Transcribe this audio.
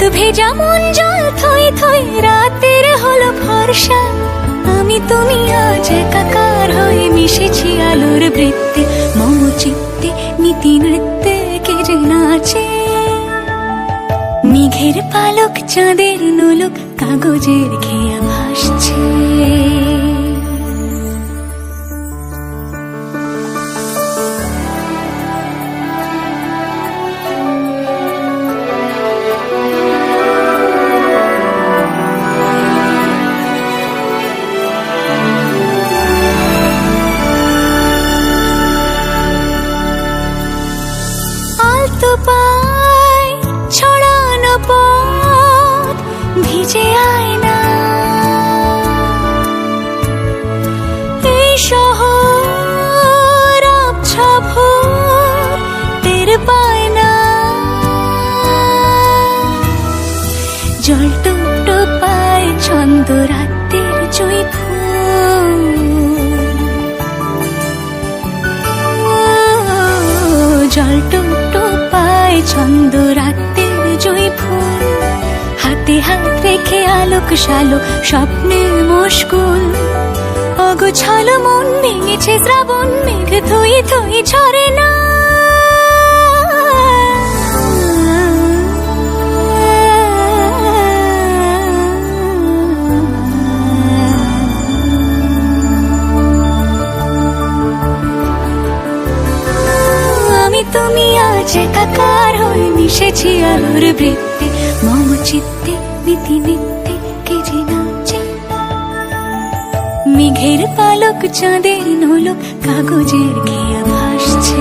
কাক ভেজা মন জল থই থই, রাতের হলো ভরসা। আমি তুমি আজ কাকার হয়ে মিশেছি আলোর বৃত্তে মম চিত্তে নীতি নৃত্যে কে যে নাচে। মেঘের পালক, চাঁদের নোলক, কাগজের খেয়া ভাসছে। ছন্দ রাতের জয় জল টুটো পায় ছন্দ রাতের জয় ফুল হাতে হাত রেখে আলোক শালোক স্বপ্নে মুশকুল। অগোছালো মন ভেঙেছে শ্রাবণ মেঘ থই থই ঝরে না। তুমি আজ একাকার হয়ে মিশেছি আলোর বৃত্তে। মম চিত্তে, নীতি নিত্যে, কে যে নাচে মেঘের পালক, চাঁদের নোলক কাগজের ঘিয়া ভাসছে।